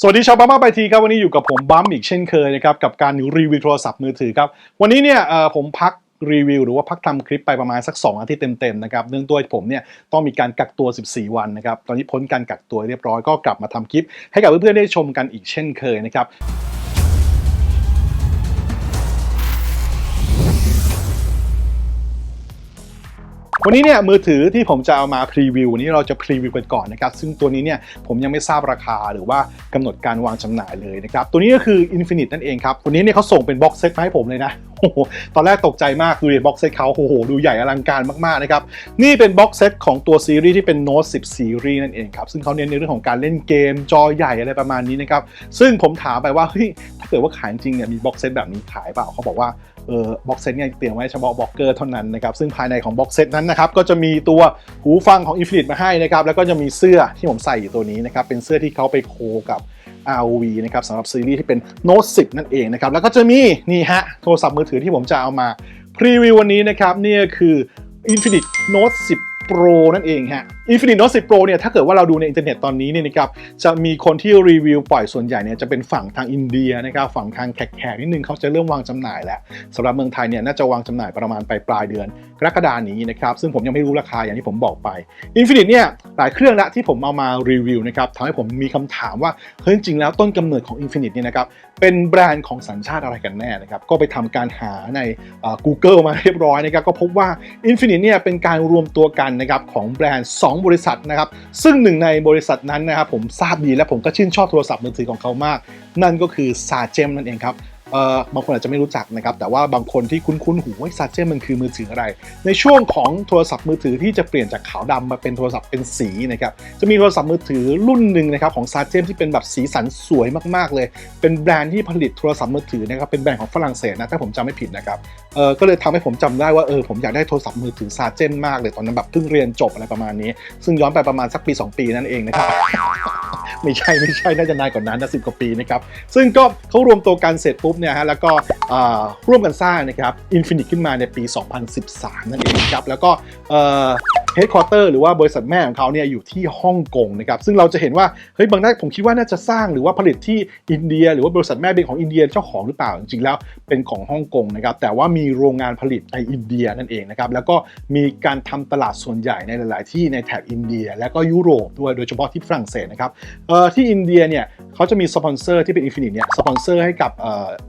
สวัสดีชาวบ้ามาไปทีครับวันนี้อยู่กับผมบัมอีกเช่นเคยนะครับกับการรีวิวโทรศัพท์มือถือครับวันนี้เนี่ยผมพักรีวิวหรือว่าพักทำคลิปไปประมาณสัก 2 อาทิตย์เต็มๆนะครับเนื่องด้วยผมเนี่ยต้องมีการกักตัว 14 วันนะครับตอนนี้พ้นการกักตัวเรียบร้อยก็กลับมาทำคลิป ให้กับเพื่อนๆได้ชมกันอีกเช่นเคยนะครับ วันนี้เนี่ยมือถือที่ผมจะเอามาพรีวิววันนี้เราจะพรีวิวกันก่อนนะครับซึ่งตัวนี้เนี่ยผมยังไม่ทราบราคาหรือว่ากำหนดการวางจำหน่ายเลยนะครับตัวนี้ก็คือ Infinite นั่นเองครับวันนี้เนี่ยเขาส่งเป็นบ็อกเซตมาให้ผมเลยนะโอ้โหตอนแรกตกใจมากดูเรียบ็อกเซตเขาโอ้โหดูใหญ่อลังการมากๆนะครับนี่เป็นบ็อกเซตของตัวซีรีส์ที่เป็น Note 10 ซีรีส์นั่นเองครับซึ่งเขาเน้นในเรื่องของการเล่นเกมจอใหญ่อะไรประมาณนี้นะครับซึ่งผมถามไปว่าเฮ้ยถ้าเกิดว่าขายจริงเนี่ยมีบ็อกเซตแบบนี้ขายเปล่าเขาบอกว่า เออบ็อกเซตเนี่ยเตรียมไว้เฉพาะบล็อกเกอร์เท่านั้นนะครับซึ่งภายในของบ็อกเซตนั้นนะครับก็จะมีตัวหูฟังของ Infinite มาให้นะครับแล้วก็จะมีเสื้อที่ผมใส่อยู่ตัวนี้นะครับเป็นเสื้อที่เขาไปโคกับ ROV นะครับสำหรับซีรีส์ที่เป็น Note 10 นั่นเองนะครับแล้วก็จะมีนี่ฮะโทรศัพท์มือถือที่ผมจะเอามาพรีวิววันนี้นะครับเนี่ก็คือ Infinite Note 10 Pro นั่นเองฮะ Infinite Note 10 Pro เนี่ยถ้าเกิดว่าเราดูในอินเทอร์เน็ตตอนนี้เนี่ยนะครับจะมีคนที่รีวิวปล่อยส่วนใหญ่เนี่ยจะเป็นฝั่งทางอินเดียนะครับฝั่งทางแขกๆนิดนึงเขาจะเริ่มวางจำหน่ายแล้วสำหรับเมืองไทยเนี่ยน่าจะวางจำหน่ายประมาณปลายปลายเดือนกรกฎานี้นะครับซึ่งผมยังไม่รู้ราคาอย่างที่ผมบอกไป Infinite เนี่ยหลายเครื่องละที่ผมเอามารีวิวนะครับทำให้ผมมีคำถามว่าเฮ้ยจริงๆแล้วต้นกำเนิดของ Infinite เนี่ยนะครับเป็นแบรนด์ของสัญชาติอะไรกันแน่นะครับก็ไปทำการหาใน Google มาเรียบร้อยนะครับก็พบว่า Infinite เนี่ยเป็นการรวมตัวกันนะครับของแบรนด์2บริษัทนะครับ ซึ่งหนึ่งในบริษัทนั้นนะครับผมทราบดีและผมก็ชื่นชอบโทรศัพท์มือถือของเขามาก นั่นก็คือซาเจมนั่นเองครับ เอ่อบางคนอาจจะไม่รู้จักนะครับ แต่ว่าบางคนที่คุ้นๆหูว่า s a g e m มันคือมือถืออะไร ในช่วงของโทรศัพท์มือถือที่จะเปลี่ยนจากขาวดำมาเป็นโทรศัพท์เป็นสีนะครับ จะมีโทรศัพท์มือถือรุ่นหนึ่งนะครับของ s a g e m ที่เป็นแบบสีสันสวยมากๆเลย เป็นแบรนด์ที่ผลิตโทรศัพท์มือถือนะครับ เป็นแบรนด์ของฝรั่งเศสนะ ถ้าผมจำไม่ผิดนะครับ เออก็เลยทำให้ผมจำได้ว่าเออผมอยากได้โทรศัพท์มือถือ s a g e m มากเลยตอนนั้นแบบเพิ่งเรียนจบอะไรประมาณนี้ ซึ่งย้อนไปประมาณสักปี 2 ปีนั่นเองนะครับไม่ใช่ไม่ใช่น่าจะนานกว่านั้นนะสิบกว่าปีนะครับซึ่งก็เขารวมตัวกันเสร็จปุ๊บเนี่ยฮะแล้วก็ร่วมกันสร้างนะครับ Infinite ขึ้นมาในปี 2013 นั่นเองครับแล้วก็เฮดคอร์เตอร์หรือว่าบริษัทแม่ของเขาเนี่ยอยู่ที่ฮ่องกงนะครับซึ่งเราจะเห็นว่าเฮ้ยบางท่านผมคิดว่าน่าจะสร้างหรือว่าผลิตที่อินเดีย หรือว่าบริษัทแม่เป็นของอินเดียเจ้าของหรือเปล่าจริงๆแล้วเป็นของฮ่องกงนะครับแต่ว่ามีโรงงานผลิตในอินเดียนั่นเองนะครับแล้วก็มีการทำตลาดส่วนใหญ่ในหลาย ๆ ที่ในแถบอินเดีย และก็ยุโรปด้วยโดยเฉพาะที่ฝรั่งเศสนะครับที่อินเดียเนี่ยเขาจะมีสปอนเซอร์ที่เป็น Infinite เนี่ยสปอนเซอร์ให้กับ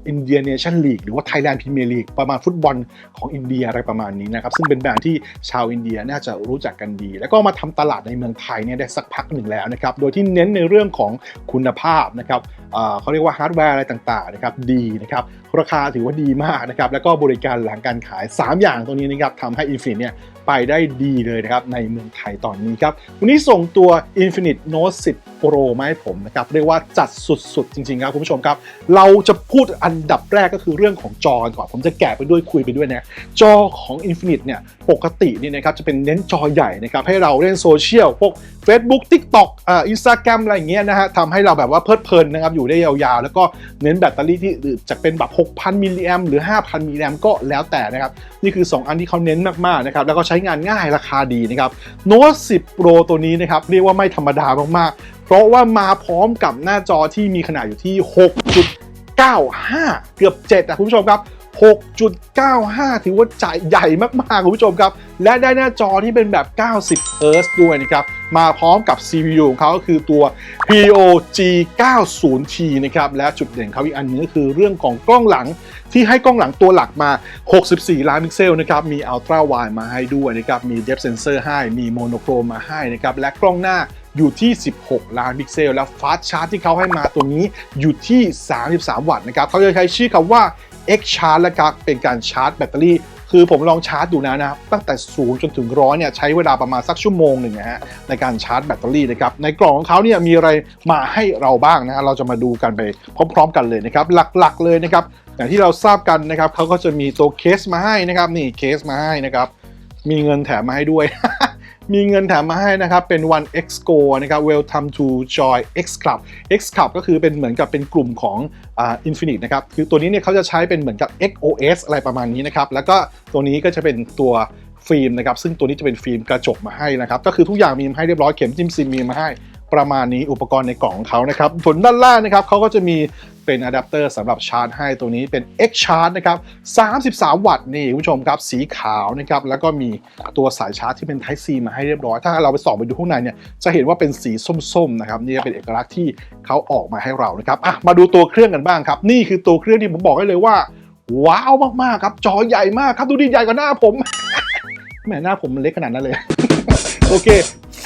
อินเดียเนชั่นลีกหรือว่าไทยแลนด์พรีเมียร์ลีกประมาณฟุตบอลของอินเดียอะไรประมาณนี้นะครับ ซึ่งเป็นแบรนด์ที่ชาวอินเดียน่าจะรู้จักกันดี แล้วก็มาทำตลาดในเมืองไทยเนี่ยได้สักพักหนึ่งแล้วนะครับ โดยที่เน้นในเรื่องของคุณภาพนะครับเอ่อเขาเรียกว่าฮาร์ดแวร์อะไรต่างๆนะครับดีนะครับราคาถือว่าดีมากนะครับแล้วก็บริการหลังการขาย 3 อย่างตรงนี้นะครับทำให้ Infinite เนี่ยไปได้ดีเลยนะครับในเมืองไทยตอนนี้ครับ วันนี้ส่งตัว Infinite Note 10 Pro มาให้ผมนะครับ เรียกว่าจัดสุดๆ จริงๆครับคุณผู้ชมครับ เราจะพูดอันดับแรกก็คือเรื่องของจอก่อน ผมจะแกะไปด้วยคุยไปด้วยนะ จอของ Infinite เนี่ยปกตินี่นะครับจะเป็นเน้นจอใหญ่นะครับ ให้เราเล่นโซเชียลพวก Facebook TikTok อ่า Instagram อะไรอย่างเงี้ยนะฮะทำให้เราแบบว่าเพลิดเพลินนะครับอยู่ได้ยาวๆ แล้วก็เน้นแบตเตอรี่ที่จะเป็นแบบ6,000 มิลลิแอมหรือ 5,000 มิลลิแอมก็แล้วแต่นะครับ นี่คือ 2 อันที่เขาเน้นมากๆนะครับ แล้วก็ใช้งานง่ายราคาดีนะครับโน้ต10 Pro ตัวนี้นะครับ เรียกว่าไม่ธรรมดามากๆ เพราะว่ามาพร้อมกับหน้าจอที่มีขนาดอยู่ที่ 6.95 เกือบ7นะคุณผู้ชมครับ 6.95 ถือว่าจ่ายใหญ่มากๆ คุณผู้ชมครับ และได้หน้าจอที่เป็นแบบ 90 Hz ด้วยนะครับ มาพร้อมกับ CPU ของเขาก็คือตัว POG 90T นะครับ และจุดเด่นเขาอีกอันนึงก็คือเรื่องของกล้องหลังที่ให้กล้องหลังตัวหลักมา 64 ล้านพิกเซลนะครับ มี Ultra Wide มาให้ด้วยนะครับ มี Depth Sensor ให้ มี Monochrome มาให้นะครับ และกล้องหน้าอยู่ที่ 16 ล้านพิกเซล และฟาสชาร์จที่เขาให้มาตัวนี้อยู่ที่ 33 วัตต์นะครับ เขาจะใช้ชื่อคำว่า X Charge และครับเป็นการชาร์จแบตเตอรี่ คือผมลองชาร์จดูนะนะครับตั้งแต่ศูนย์จนถึงร้อยเนี่ยใช้เวลาประมาณสักชั่วโมงหนึ่งนะฮะในการชาร์จแบตเตอรี่นะครับในกล่องของเขาเนี่ยมีอะไรมาให้เราบ้างนะฮะเราจะมาดูกันไปพร้อม ๆ กันเลยนะครับหลักๆเลยนะครับอย่างที่เราทราบกันนะครับเขาก็จะมีตัวเคสมาให้นะครับนี่เคสมาให้นะครับมีเงินแถมมาให้ด้วย มีเงินแถมมาให้นะครับ เป็น One X Go นะครับ Welcome to Joy X Club X Club ก็คือเป็นเหมือนกับเป็นกลุ่มของอ่า Infinite นะครับ คือตัวนี้เนี่ยเขาจะใช้เป็นเหมือนกับ XOS อะไรประมาณนี้นะครับ แล้วก็ตัวนี้ก็จะเป็นตัวฟิล์มนะครับ ซึ่งตัวนี้จะเป็นฟิล์มกระจกมาให้นะครับ ก็คือทุกอย่างมีมาให้เรียบร้อย เข็มจิ้มซิมมีมาให้ ประมาณนี้อุปกรณ์ในกล่องของเขานะครับส่วนด้านล่างนะครับเขาก็จะมีเป็นอะแดปเตอร์สำหรับชาร์จให้ตัวนี้เป็น X Charge นะครับ 33 วัตต์นี่คุณผู้ชมครับสีขาวนะครับแล้วก็มีตัวสายชาร์จที่เป็น Type C มาให้เรียบร้อย ถ้าเราไปส่องไปดูข้างในเนี่ยจะเห็นว่าเป็นสีส้มๆนะครับนี่เป็นเอกลักษณ์ที่เขาออกมาให้เรานะครับอะมาดูตัวเครื่องกันบ้างครับ นี่คือตัวเครื่องที่ผมบอกให้เลยว่า ว้าวมากๆครับจอใหญ่มากครับดูดิใหญ่กว่าหน้าผมแหมหน้าผมมันเล็กขนาดนั้นเลยโอเค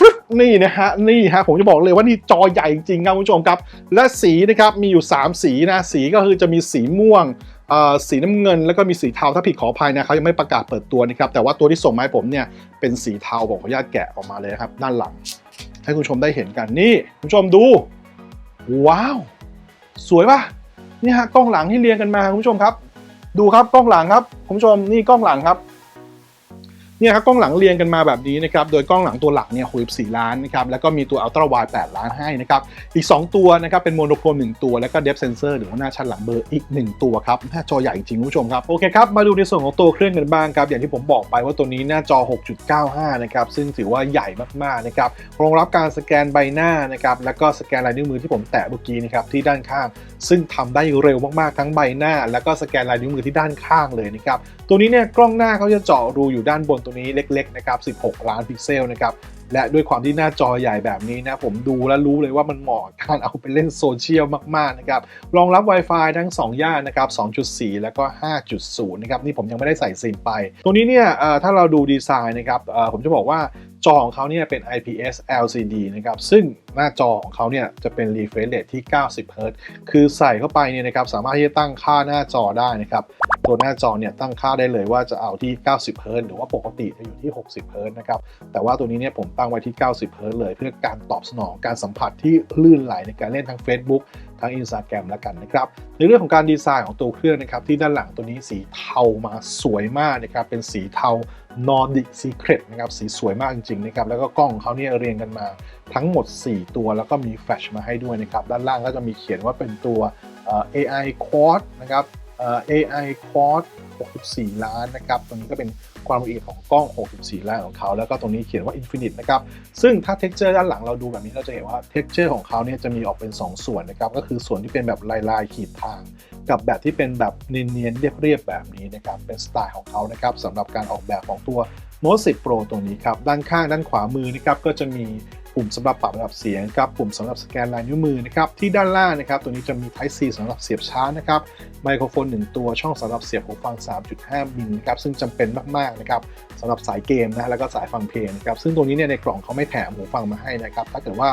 ฟึบนี่นะฮะนี่ฮะผมจะบอกเลยว่านี่จอใหญ่จริงๆครับคุณผู้ชมครับ และสีนะครับมีอยู่ 3 สีนะสีก็คือจะมีสีม่วงสีน้ำเงินแล้วก็มีสีเทาถ้าผิดขออภัยนะเขายังไม่ประกาศเปิดตัวนะครับแต่ว่าตัวที่ส่งมาให้ผมเนี่ยเป็นสีเทาผมขออนุญาตแกะออกมาเลยครับด้านหลัง ให้คุณผู้ชมได้เห็นกันนี่คุณผู้ชมดู ว้าว สวยปะนี่ฮะกล้องหลังที่เรียงกันมาคุณผู้ชมครับ ดูครับกล้องหลังครับคุณผู้ชมนี่กล้องหลังครับ เนี่ยครับกล้องหลังเรียงกันมาแบบนี้นะครับโดยกล้องหลังตัวหลักเนี่ย64ล้านนะครับแล้วก็มีตัวอัลตร้าไวด์8ล้านให้นะครับอีก 2 ตัวนะครับเป็นโมโนโครม1ตัวแล้วก็เดฟเซนเซอร์หรือว่าหน้าชั้นหลังเบอร์อีก 1 ตัวครับหน้าจอใหญ่จริงคุณผู้ชมครับโอเคครับมาดูในส่วนของตัวเครื่องกันบ้างครับอย่างที่ผมบอกไปว่าตัวนี้หน้าจอ 6.95 นะครับซึ่งถือว่าใหญ่มากๆนะครับรองรับการสแกนใบหน้านะครับแล้วก็สแกนลายนิ้วมือที่ผมแตะเมื่อกี้นะครับที่ด้านข้าง ซึ่งทำได้เร็วมากๆทั้งใบหน้า แล้วก็สแกนลายนิ้วมือที่ด้านข้างเลยนะครับตัวนี้เนี่ยกล้องหน้าเขาจะเจาะรูอยู่ด้านบนตัวนี้เล็กๆนะครับ 16 ล้านพิกเซลนะครับและด้วยความที่หน้าจอใหญ่แบบนี้นะผมดูแล้วรู้เลยว่ามันเหมาะการเอาไปเล่นโซเชียลมากๆนะครับรองรับ Wi-Fi ทั้ง 2 ย่านนะครับ 2.4 แล้วก็ 5.0 นะครับนี่ผมยังไม่ได้ใส่ซิมไปตรงนี้เนี่ยถ้าเราดูดีไซน์นะครับผมจะบอกว่า จอของเขาเนี่ยเป็น IPS LCD นะครับ ซึ่งหน้าจอของเขาเนี่ยจะเป็น refresh rate ที่ 90 Hz คือใส่เข้าไปเนี่ยนะครับสามารถที่จะตั้งค่าหน้าจอได้นะครับ ตัวหน้าจอเนี่ยตั้งค่าได้เลยว่าจะเอาที่ 90 Hz หรือว่าปกติจะอยู่ที่ 60 Hz นะครับ แต่ว่าตัวนี้เนี่ยผมตั้งไว้ที่ 90 Hz เลย เพื่อการตอบสนองการสัมผัสที่ลื่นไหลในการเล่นทั้ง Facebook ทั้ง Instagram แล้วกันนะครับ ในเรื่องของการดีไซน์ของตัวเครื่องนะครับ ที่ด้านหลังตัวนี้สีเทามาสวยมากนะครับ เป็นสีเทา Nordic Secret นะครับสีสวยมากจริงๆนะครับแล้วก็กล้องเขาเนี่ยเรียงกันมาทั้งหมด 4 ตัวแล้วก็มีแฟลชมาให้ด้วยนะครับด้านล่างก็จะมีเขียนว่าเป็นตัว AI Quad นะครับ AI Quad 64 ล้านนะครับตรงนี้ก็เป็น ความละเอียดของกล้อง 64 ล้านของเขา แล้วก็ตรงนี้เขียนว่า Infinite นะครับ ซึ่งถ้า texture ด้านหลังเราดูแบบนี้เราจะเห็นว่า texture ของเขาเนี่ยจะมีออกเป็น 2 ส่วนนะครับ ก็คือส่วนที่เป็นแบบลายลายๆขีดทาง กับแบบที่เป็นแบบเนียนๆเรียบๆแบบนี้นะครับ เป็นสไตล์ของเขานะครับสำหรับการออกแบบของตัว Note 10 Pro ตรงนี้ครับ ด้านข้างด้านขวามือนะครับก็จะมี ปุ่มสำหรับปรับระดับเสียงกับปุ่มสำหรับสแกนลายนิ้วมือนะครับที่ด้านล่างนะครับตัวนี้จะมี Type C สำหรับเสียบชาร์จนะครับไมโครโฟน 1 ตัวช่องสำหรับเสียบหูฟัง 3.5 มิลนะครับซึ่งจำเป็นมากๆนะครับสำหรับสายเกมนะแล้วก็สายฟังเพลงนะครับซึ่งตัวนี้เนี่ยในกล่องเขาไม่แถมหูฟังมาให้นะครับถ้าเกิดว่า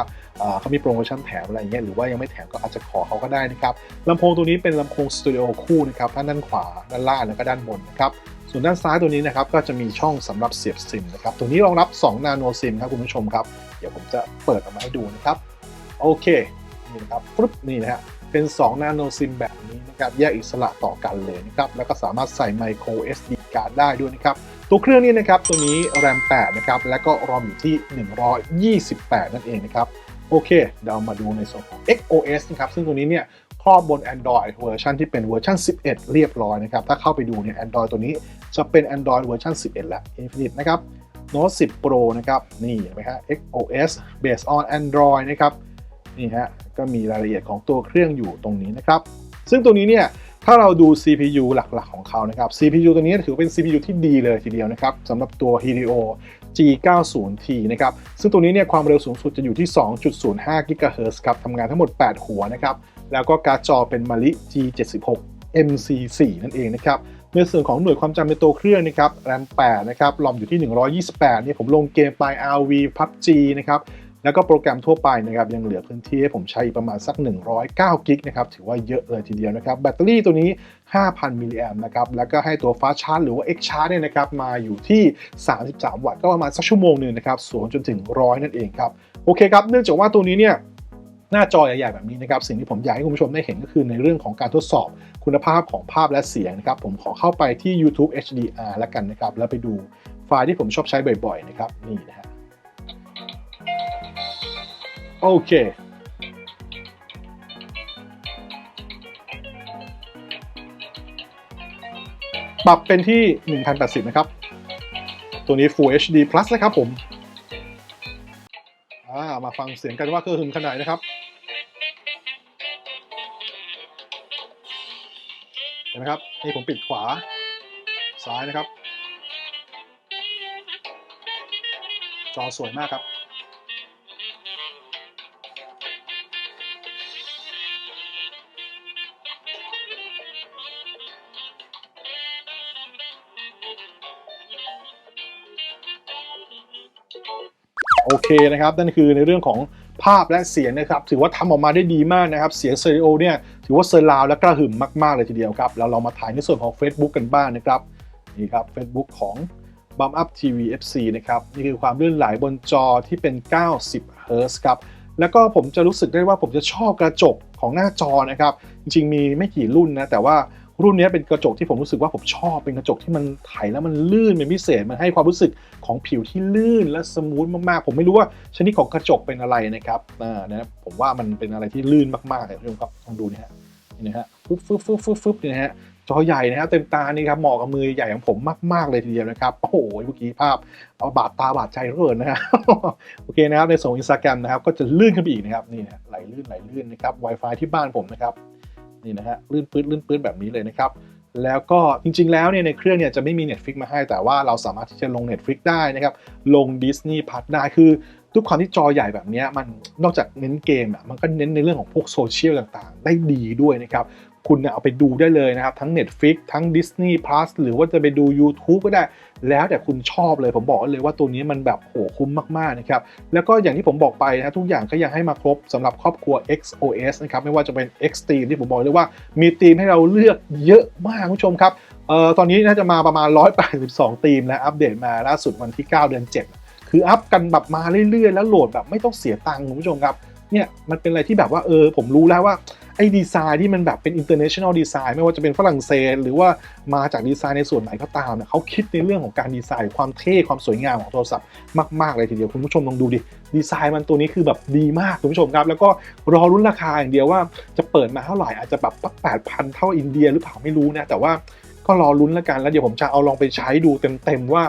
เขามีโปรโมชั่นแถมอะไรอย่างเงี้ยหรือว่ายังไม่แถมก็อาจจะขอเขาก็ได้นะครับลำโพงตัวนี้เป็นลำโพงสตูดิโอคู่นะครับทั้งด้านขวาด้านล่างแล้วก็ด้านบนนะครับ ส่วนด้านซ้ายตัวนี้นะครับก็จะมีช่องสำหรับเสียบซิมนะครับตัวนี้รองรับ 2 นาโนซิมครับคุณผู้ชมครับ เดี๋ยวผมจะเปิดออกมาให้ดูนะครับ โอเคนี่นะครับปุ๊บนี่นะฮะเป็น 2 นาโนซิมแบบนี้นะครับแยกอิสระต่อกันเลยนะครับแล้วก็สามารถใส่ไมโคร SD card ได้ด้วยนะครับตัวเครื่องนี้นะครับตัวนี้ RAM 8นะครับแล้วก็ ROM อยู่ที่ 128 นั่นเองนะครับโอเคเดี๋ยวเรามาดูในส่วนของ XOS นะครับซึ่งตัวนี้เนี่ยครอบบน Android เวอร์ชันที่เป็นเวอร์ชัน11 เรียบร้อยนะครับ ถ้าเข้าไปดูเนี่ย Android ตัวนี้ จะเป็น Android เวอร์ชัน11 แล้ว Infinite นะครับ Note 10 Pro นะครับนี่เห็นไหมฮะ XOS based on Android นะครับนี่ฮะก็มีรายละเอียดของตัวเครื่องอยู่ตรงนี้นะครับ ซึ่งตัวนี้เนี่ยถ้าเราดู CPU หลักๆ ของเขานะครับ CPU ตัวนี้ถือเป็น CPU ที่ดีเลยทีเดียวนะครับสำหรับตัว Helio G90T นะครับ ซึ่งตัวนี้เนี่ยความเร็วสูงสุดจะอยู่ที่ 2.05 GHz ครับทำงานทั้งหมด 8 หัวนะครับ แล้วก็การ์ดจอเป็นมาริ G76 MC4 นั่นเองนะครับ ในส่วนของหน่วยความจำในตัวเครื่องนะครับ RAM 8นะครับรอมอยู่ที่ 128เนี่ยผมลงเกมไป RV PUBG นะครับแล้วก็โปรแกรมทั่วไปนะครับยังเหลือพื้นที่ให้ผมใช้ประมาณสัก 109กิกนะครับถือว่าเยอะเลยทีเดียวนะครับแบตเตอรี่ตัวนี้ 5,000 มิลลิแอมนะครับแล้วก็ให้ตัวฟ้าชาร์จหรือว่า X Charge เนี่ยนะครับมาอยู่ที่ 33 วัตต์ก็ประมาณสักชั่วโมงหนึ่งนะครับสูงจนถึง 100 นั่นเองครับโอเคครับเนื่องจากว่าตัวนี้เนี่ย หน้าจอใหญ่ๆแบบนี้นะครับสิ่งที่ผมอยากให้คุณผู้ชมได้เห็นก็คือในเรื่องของการทดสอบคุณภาพของภาพและเสียงนะครับผมขอเข้าไปที่ YouTube HDR แล้วกันนะครับแล้วไปดูไฟล์ที่ผมชอบใช้บ่อยๆนะครับนี่นะฮะโอเคปรับเป็นที่ 1080 นะครับ ตัวนี้ Full HD Plus นะครับผม มาฟังเสียงกันว่ากระหึ่มขนาดไหนนะครับ ห็นไหมครับนี่ผมปิดขวาซ้ายนะครับ จอสวยมากครับ โอเคนะครับ นั่นคือในเรื่องของภาพและเสียงนะครับ ถือว่าทำออกมาได้ดีมากนะครับ เสียงสเตอริโอเนี่ย ถือว่าเซอร์ราวและกระหึ่มมาก ๆ เลยทีเดียวครับ แล้วเรามาถ่ายในส่วนของ Facebook กันบ้างนะครับ นี่ครับ Facebook ของ b u m Up TV FC นะครับ นี่คือความลื่นไหลบนจอที่เป็น 90 h z ครับ แล้วก็ผมจะรู้สึกได้ว่าผมจะชอบกระจกของหน้าจอนะครับ จริง ๆ มีไม่กี่รุ่นนะ แต่ว่า รุ่นนี้เป็นกระจกที่ผมรู้สึกว่าผมชอบเป็นกระจกที่มันไถแล้วมันลื่นเป็นพิเศษมันให้ความรู้สึกของผิวที่ลื่นและสมูทมากๆ ผมไม่รู้ว่าชนิดของกระจกเป็นอะไรนะครับอ่านะผมว่ามันเป็นอะไรที่ลื่นมากๆเลยคุณผู้ชมครับลองดูนะฮะนี่นะฮะฟึบฟึบฟึบฟึบฟึบนี่นะฮะจอใหญ่นะครับเต็มตานี่ครับเหมาะกับมือใหญ่ของผมมาก ๆ เลยทีเดียวนะครับ โอ้โหเมื่อกี้ภาพเอาบาดตาบาดใจเหลือเกินนะฮะโอเคนะครับในส่วนอินสตาแกรมนะครับก็จะลื่นขึ้นไปอีกนะครับนี่นะไหลลื่นไหลลื่นนะครับ Wi-Fi ที่บ้านผมนะครับ นี่นะฮะลื่นปื้ดลื่นปื้ดแบบนี้เลยนะครับแล้วก็จริงๆ แล้วเนี่ยในเครื่องเนี่ยจะไม่มี Netflix มาให้ แต่ว่าเราสามารถที่จะลง Netflix ได้นะครับ ลง Disney Plus ได้คือทุกความที่จอใหญ่แบบนี้มันนอกจากเน้นเกมอะมันก็เน้นในเรื่องของพวกโซเชียลต่างๆ ได้ดีด้วยนะครับ คุณเนี่ยเอาไปดูได้เลยนะครับ ทั้ง Netflix ทั้ง Disney Plus หรือว่าจะไปดู YouTube ก็ได้ แล้วแต่คุณชอบเลยผมบอกเลยว่าตัวนี้มันแบบโหคุ้มมากๆนะครับ แล้วก็อย่างที่ผมบอกไปนะทุกอย่างก็ยังให้มาครบสำหรับครอบครัว XOS นะครับ ไม่ว่าจะเป็น X Team ที่ผมบอกเลยว่ามีธีมให้เราเลือกเยอะมากคุณผู้ชมครับเอ่อตอนนี้น่าจะมาประมาณ 182ธีมแล้วอัปเดตมาล่าสุดวันที่ 9 เดือน 7 คืออัพกันแบบมาเรื่อยๆ แล้วโหลดแบบไม่ต้องเสียตังค์คุณผู้ชมครับเนี่ยมันเป็นอะไรที่แบบว่าเออผมรู้แล้วว่า ไอ้ดีไซน์ที่มันแบบเป็น international design ไม่ว่าจะเป็นฝรั่งเศส หรือว่ามาจากดีไซน์ในส่วนไหนก็ตามเนี่ยเขาคิดในเรื่องของการดีไซน์ความเท่ความสวยงามของโทรศัพท์มากๆเลยทีเดียวคุณผู้ชมลองดูดิดีไซน์มันตัวนี้คือแบบดีมากคุณผู้ชมครับ แล้วก็รอรุ่นราคาอย่างเดียวว่าจะเปิดมาเท่าไหร่อาจจะแบบปักแปดพันเท่าอินเดียหรือเปล่าไม่รู้นะแต่ว่าก็รอลุ้นแล้วกันแล้วเดี๋ยวผมจะเอาลองไปใช้ดูเต็มๆว่า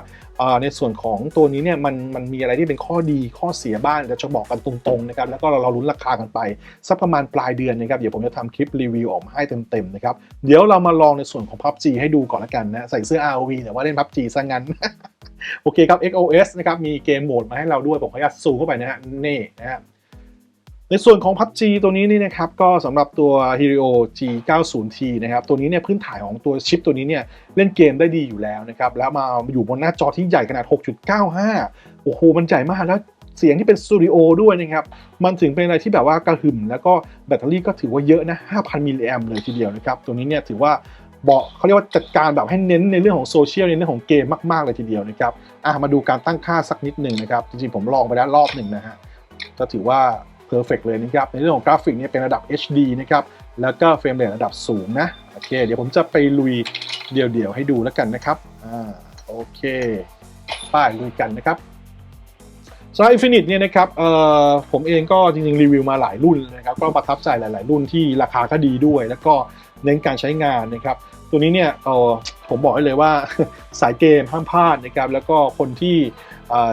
ในส่วนของตัวนี้เนี่ยมันมันมีอะไรที่เป็นข้อดีข้อเสียบ้างเดี๋ยวจะบอกกันตรงๆนะครับแล้วก็เราเราลุ้นราคากันไปสักประมาณปลายเดือนนะครับเดี๋ยวผมจะทำคลิปรีวิวออกมาให้เต็มๆนะครับเดี๋ยวเรามาลองในส่วนของ PUBG ให้ดูก่อนละกันนะใส่เสื้อ ROV แต่ว่าเล่น PUBG ซะงั้นโอเคครับ XOS นะครับมีเกมโหมดมาให้เราด้วยผมขออนุญาตซูมเข้าไปนะฮะนี่นะฮะ ในส่วนของ PUBG ตัวนี้นี่นะครับก็สำหรับตัว Helio G90T นะครับตัวนี้เนี่ยพื้นฐานของตัวชิปตัวนี้เนี่ยเล่นเกมได้ดีอยู่แล้วนะครับแล้วมาอยู่บนหน้าจอที่ใหญ่ขนาด 6.95 โอ้โหมันใหญ่มากแล้วเสียงที่เป็นสตูดิโอด้วยนะครับ มันถึงเป็นอะไรที่แบบว่ากระหึ่ม แล้วก็แบตเตอรี่ก็ถือว่าเยอะนะ 5,000 มิลลิแอมเลยทีเดียวนะครับ ตัวนี้เนี่ยถือว่าเบอกเขาเรียกว่าจัดการแบบให้เน้นในเรื่องของโซเชียลในเรื่องของเกมมาก ๆ เลยทีเดียวนะครับ อะมาดูการตั้งค่าสักนิดหนึ่งนะครับ จริง ๆ ผมลองไปแล้วรอบหนึ่งนะฮะก็ถือว่า เพอร์เฟกเลยนะครับ ในเรื่องของกราฟิกเนี่ยเป็นระดับ HD นะครับ แล้วก็เฟรมเรทระดับสูงนะ โอเค เดี๋ยวผมจะไปลุยเดี่ยวๆให้ดูแล้วกันนะครับ อ่า โอเค ป้ายลุยกันนะครับสำหรับ Infinite เนี่ยนะครับเอ่อผมเองก็จริงๆ รีวิวมาหลายรุ่นนะครับ ก็ประทับใจหลาย ๆ รุ่นที่ราคาก็ดีด้วย แล้วก็เน้นการใช้งานนะครับ ตัวนี้เนี่ยเอ่อ ผมบอกได้เลยว่าสายเกมห้ามพลาดนะครับแล้วก็คนที่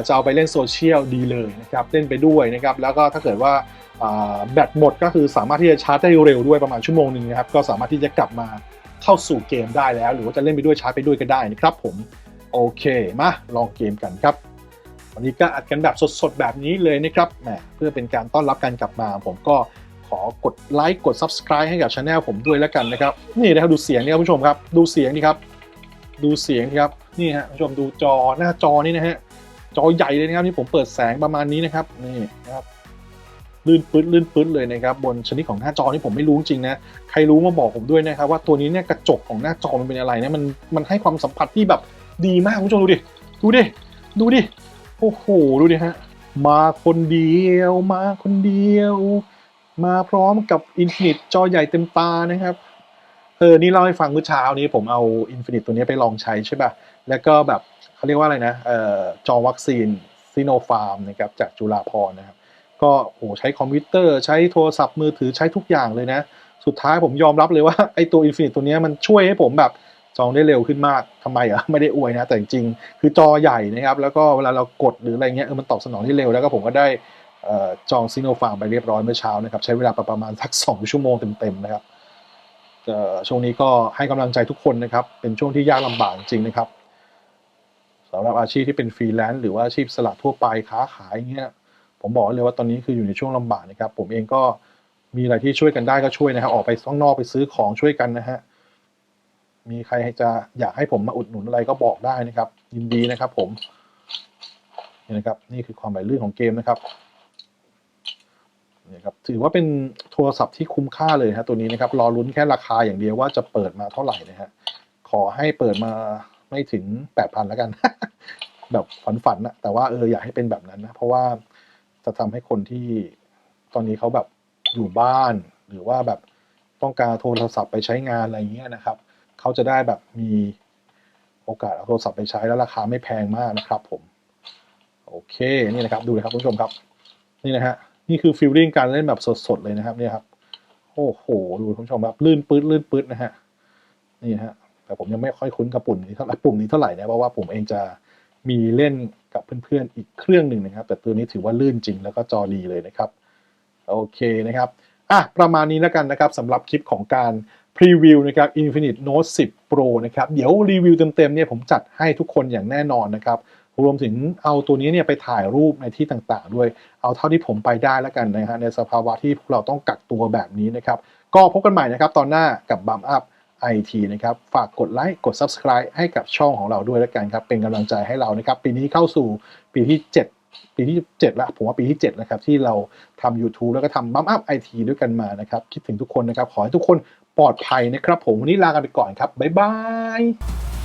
จะเอาไปเล่นโซเชียลดีเลยนะครับเล่นไปด้วยนะครับแล้วก็ถ้าเกิดว่าอ่าแบตหมดก็คือสามารถที่จะชาร์จได้เร็วด้วยประมาณชั่วโมงหนึ่งนะครับก็สามารถที่จะกลับมาเข้าสู่เกมได้แล้ว หรือว่าจะเล่นไปด้วยชาร์จไปด้วยก็ได้นะครับผมโอเคมาลองเกมกันครับวันนี้ก็อัดกันแบบสดๆแบบนี้เลยนะครับแหมเพื่อเป็นการต้อนรับการกลับมา ผมก็ขอกดไลค์กด Subscribe ให้กับช anel ผมด้วยแล้วกันนะครับ นี่นะครับดูเสียงนี่ครับผู้ชมครับ ดูเสียงนี่ครับ ดูเสียงครับนี่ฮะผู้ชมดูจอหน้าจอนี่นะฮะจอใหญ่เลยนะครับนี่ผมเปิดแสงประมาณนี้นะครับนี่นะครับลื่นปื๊ดลื่นปื๊ดเลยนะครับบนชนิดของหน้าจอนี่ผมไม่รู้จริงนะใครรู้มาบอกผมด้วยนะครับว่าตัวนี้เนี่ยกระจกของหน้าจอมันเป็นอะไรเนี่ยมันมันให้ความสัมผัสที่แบบดีมากคุณผู้ชมดูดิดูดิดูดิโอ้โหดูดิฮะมาคนเดียว มาคนเดียว มาพร้อมกับ Infinite จอใหญ่เต็มตานะครับ เออ นี่เล่าให้ฟังเมื่อเช้านี้ผมเอา Infinite ตัวนี้ไปลองใช้ใช่ป่ะ แล้วก็แบบเขาเรียกว่าอะไรนะ เอ่อ จองวัคซีนซีโนฟาร์มนะครับจากจุฬาภรนะครับ ก็โหใช้คอมพิวเตอร์ใช้โทรศัพท์มือถือใช้ทุกอย่างเลยนะ สุดท้ายผมยอมรับเลยว่าไอตัว Infinite ตัวนี้มันช่วยให้ผมแบบจองได้เร็วขึ้นมากทำไมอะไม่ได้อวยนะ แต่จริงๆคือจอใหญ่นะครับ แล้วก็เวลาเรากดหรืออะไรเงี้ยเออมันตอบสนองที่เร็วแล้วก็ผมก็ได้จองซิโนฟาร์มไปเรียบร้อยเมื่อเช้านะครับ ใช้เวลาประมาณสัก 2 ชั่วโมงเต็มๆนะครับ ช่วงนี้ก็ให้กำลังใจทุกคนนะครับ เป็นช่วงที่ยากลำบากจริงนะครับสำหรับอาชีพที่เป็นฟรีแลนซ์หรือว่าอาชีพสลัดทั่วไปค้าขายอย่างเงี้ยผมบอกเลยว่าตอนนี้คืออยู่ในช่วงลำบากนะครับ ผมเองก็มีอะไรที่ช่วยกันได้ก็ช่วยนะครับ ออกไปข้างนอกไปซื้อของช่วยกันนะฮะมีใครจะอยากให้ผมมาอุดหนุนอะไรก็บอกได้นะครับ ยินดีนะครับ ผมนี่นะครับ นี่คือความไหลลื่นของเกมนะครับ นี่ครับถือว่าเป็นโทรศัพท์ที่คุ้มค่าเลยฮะตัวนี้นะครับรอลุ้นแค่ราคาอย่างเดียวว่าจะเปิดมาเท่าไหร่นะฮะขอให้เปิดมาไม่ถึงแปดพันแล้วกัน แบบฝันฝันๆนะแต่ว่าเอออยากให้เป็นแบบนั้นนะ เพราะว่าจะทำให้คนที่ตอนนี้เขาแบบอยู่บ้าน หรือว่าแบบต้องการโทรศัพท์ไปใช้งานอะไรเงี้ยนะครับเขาจะได้แบบมีโอกาสเอาโทรศัพท์ไปใช้แล้วราคาไม่แพงมากนะครับ ผม โอเคนี่นะครับ ดูเลยครับคุณผู้ชมครับ นี่นะฮะ นี่คือฟิลลิ่งการเล่นแบบสดๆเลยนะครับเนี่ยครับโอ้โหดูคุณผู้ชมครับลื่นปื๊ดลื่นปื๊ดนะฮะนี่ฮะแต่ผมยังไม่ค่อยคุ้นกับปุ่มนี้เท่าไหร่ปุ่มนี้เท่าไหร่นะเพราะว่าผมเองจะมีเล่นกับเพื่อนๆอีกเครื่องหนึ่งนะครับ แต่ตัวนี้ถือว่าลื่นจริงแล้วก็จอดีเลยนะครับโอเคนะครับอะประมาณนี้แล้วกันนะครับสำหรับคลิปของการพรีวิวนะครับ Infinite Note 10 Pro นะครับ เดี๋ยวรีวิวเต็มๆเนี่ยผมจัดให้ทุกคนอย่างแน่นอนนะครับ รวมถึงเอาตัวนี้เนี่ยไปถ่ายรูปในที่ต่างๆ ด้วย เอาเท่าที่ผมไปได้แล้วกันนะฮะในสภาวะที่พวกเราต้องกักตัวแบบนี้นะครับ ก็พบกันใหม่นะครับตอนหน้ากับบัมอัพไอทีนะครับ ฝากกดไลค์กด Subscribe ให้กับช่องของเราด้วยแล้วกันครับ เป็นกำลังใจให้เรานะครับ ปีนี้เข้าสู่ปีที่ 7 ปีที่7แล้วผมว่าปีที่7แล้วครับที่เราทำ YouTube แล้วก็ทำบัมอัพไอทีด้วยกันมานะครับ คิดถึงทุกคนนะครับ ขอให้ทุกคนปลอดภัยนะครับ ผมวันนี้ลากันไปก่อนครับบ๊ายบาย